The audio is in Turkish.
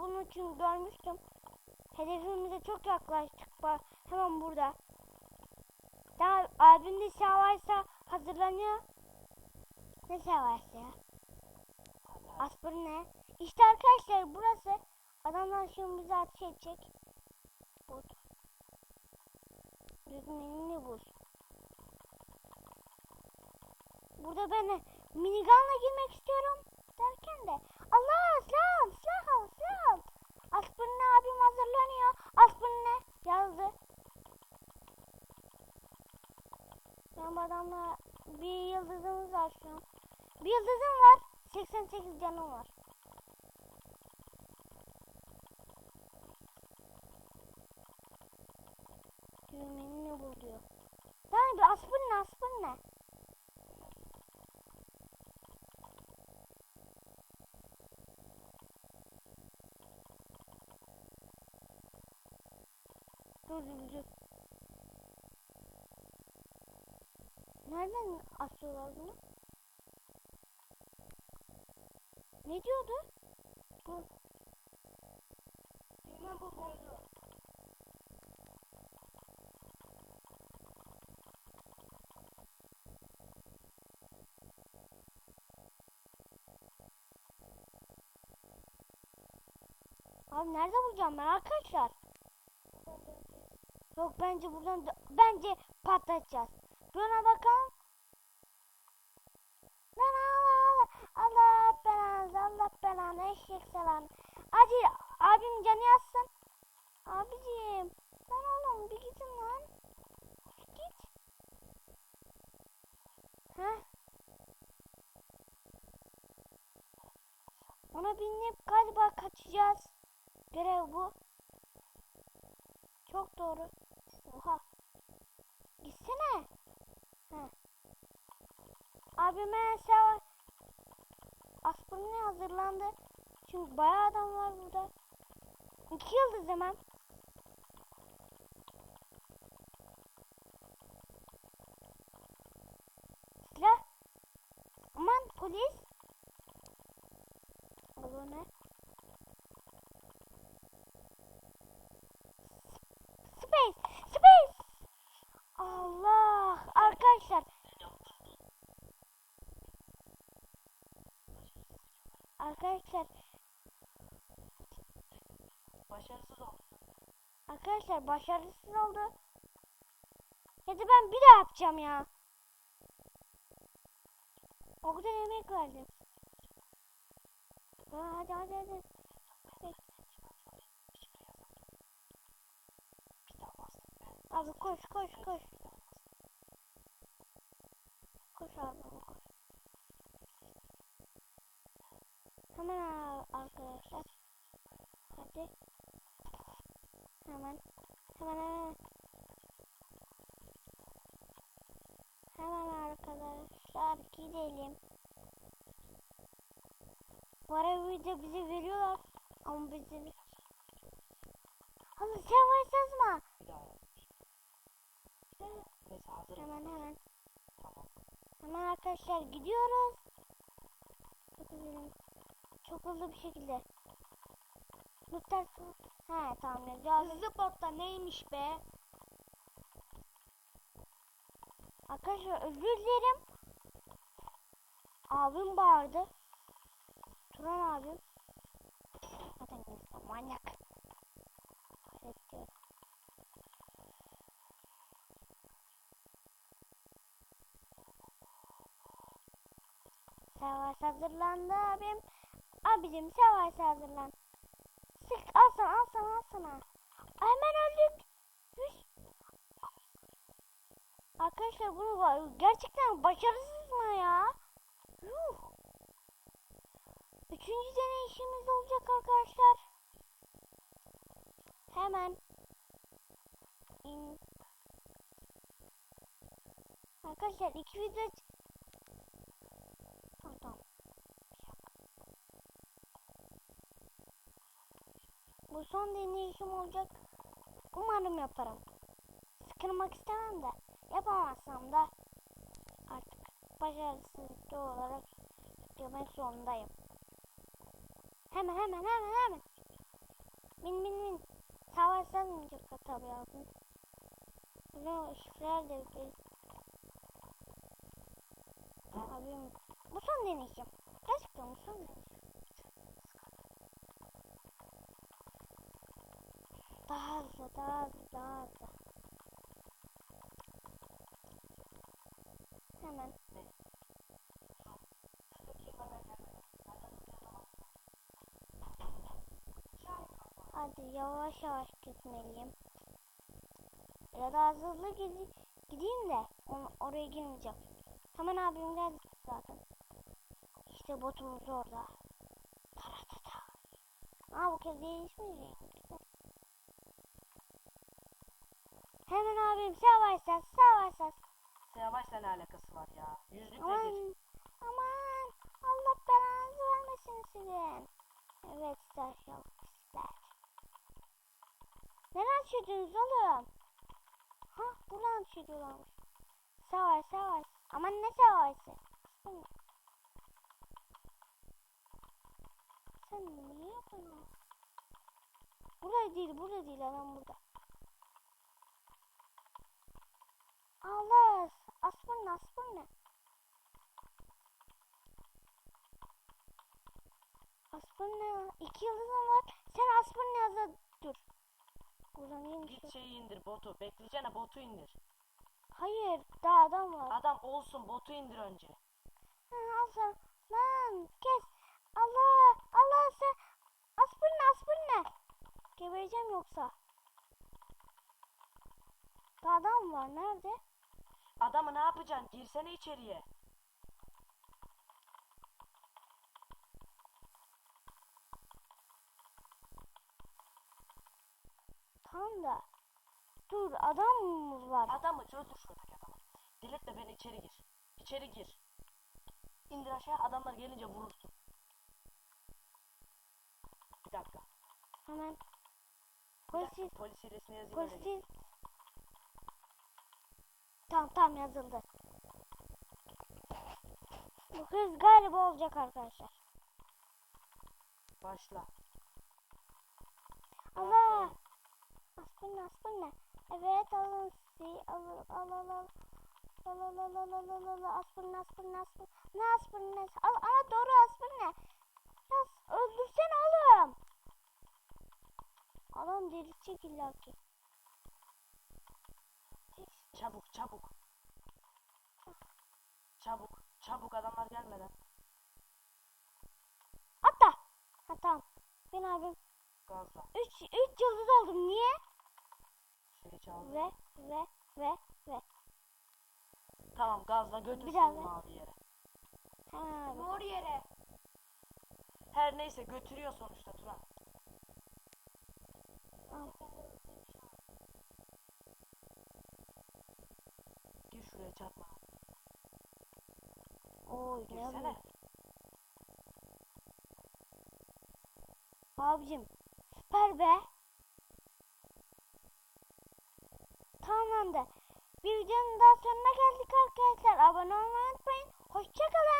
bunu çünkü görmüştüm. Hedefimize çok yaklaştık. Hemen burada. Daha abim de savaşsa hazırlanıyor. Ne savaşı ya? Aspirin ne? İşte arkadaşlar burası. Adamlar şimdi bizi ateş edecek. Bot. Bul. Burada ben minigunla girmek istiyorum derken de Allah silah al silah al silah al. Aspirin abim hazırlanıyor. Aspirin yazdı. Ben bu adamla bir yıldızımız var şu an. Bir yıldızım var. 88 canım var. Düğmeni ne bul diyor. Tamam bir aspirin aspirin ne? Dur dur dur. Nereden asıyorlar bunu? Ne diyordu? Bu. Ne bu boynu? Abi nerede bulacağım ben arkadaşlar? Yok bence buradan da- bence patlatacağız. Bir ona bakalım. Lan Allah Allah belanı Allah belanı eşek selam. Hadi abim canı yazsın. Abicim lan oğlum bir gidin lan. Git. Heh. Ona binip galiba kaçacağız. Görev bu. Çok doğru. Oha. Gitsene. Heh. Abime sev. Aspirin hazırlandı. Çünkü bayağı adam var burada. İki yıldız hemen. Silah. Aman polis. Alo ne? Space! Space! Allah! Arkadaşlar. Arkadaşlar. Başarısız oldu. Arkadaşlar başarısız oldu. Ya da ben bir daha yapacağım ya. O kadar emek verdim. Ha, hadi hadi hadi. Abi koş koş koş. Koş abi koş. Hemen arkadaşlar. Hadi. Hemen. Hemen hemen. Hemen arkadaşlar gidelim. Para video bize veriyorlar. Ama bizi... Ama sen varsız mı? Hazır. Hemen hemen. Tamam. Hemen arkadaşlar gidiyoruz. Çok üzüldüm. Çok hızlı bir şekilde. Lütfen. He tamam. Hızlı botta neymiş be? Arkadaşlar özür dilerim. Abim bağırdı. Turan abim. Zaten manyak. Evet diyor. Savaş hazırlandı abim. Abicim savaş hazırlan. Sık al sana al. Hemen öldük. Hüş. Arkadaşlar bunu gerçekten başarısız mı ya? Yuh. Üçüncü deneyişimiz olacak arkadaşlar. Hemen. in. Arkadaşlar iki video... ç- Tamam, tamam. Bu son deneyişim olacak. Umarım yaparım. Sıkılmak istemem de. Yapamazsam da artık başarısız olarak yüklemek zorundayım. Hemen hemen hemen hemen. Bin bin bin. Çok tabii abim. Ne şifreler de bir. Abim. Bu son deneyeceğim. Gerçekten bu son deneyeceğim. Daha hızlı, daha hızlı, daha hızlı. Hemen. Hadi yavaş yavaş gitmeliyim. Ya da hızlı gidi- gideyim de onu, oraya girmeyeceğim. Hemen abim geldi zaten. İşte botumuz orada. Taratata. Aa bu kez değişmeyecek. Hemen abim savaşacağız savaşacağız. Savaşla ne alakası var ya? Yüzlük nedir? Aman aman Allah belanızı vermesin sizin. Evet Starship sizler. Neden çizdiniz oğlum? Ha buradan çiziyorlarmış. Savaş savaş. Aman ne savaşı? Sen, sen niye yapıyorsun? Burada değil burada değil adam burada. Allah aspın aspın ne? Aspın ne? İki yıldızım var. Sen aspın ne yazı dur. Buradan iyiymiş. Git şeyi indir botu. Bekleyeceğine botu indir. Hayır daha adam var. Adam olsun botu indir önce. Al sen. Lan kes. Allah Allah sen. Aspın ne aspın ne? Gebereceğim yoksa. Daha adam var nerede? Adamı ne yapacaksın? Girsene içeriye. Tam da. Dur adamımız var. Adamı öldür şuradaki adamı. Diletle beni içeri gir. İçeri gir. İndir aşağı adamlar gelince vurursun. Bir dakika. Hemen. Dakika. Polis hilesini yazayım. Pozitif. Tamam tamam yazıldı. Bu kız galiba olacak arkadaşlar. Başla. Allah! Aspın aspın ne? Evet alın si alın al al al. Al al al al al al al aspın aspın aspın. Ne aspın ne? Al ama doğru aspın ne? Yaz öldürsene oğlum. Adam delirtecek illa ki. Çabuk çabuk. Çabuk. Çabuk adamlar gelmeden. Atla. Ha tamam. Ben abim. Gazla. Üç, üç yıldız oldum. Niye? Şeyi çaldı. Ve ve ve ve. Tamam gazla götür Bir şunu daha ver. mavi yere. Ha. Mor yere. Her neyse götürüyor sonuçta Turan. Al. Gir şuraya çarpma. Ne Girsene. Abicim süper be. Tamamlandı. Bir videonun daha sonuna geldik arkadaşlar. Abone olmayı unutmayın. Hoşçakalın.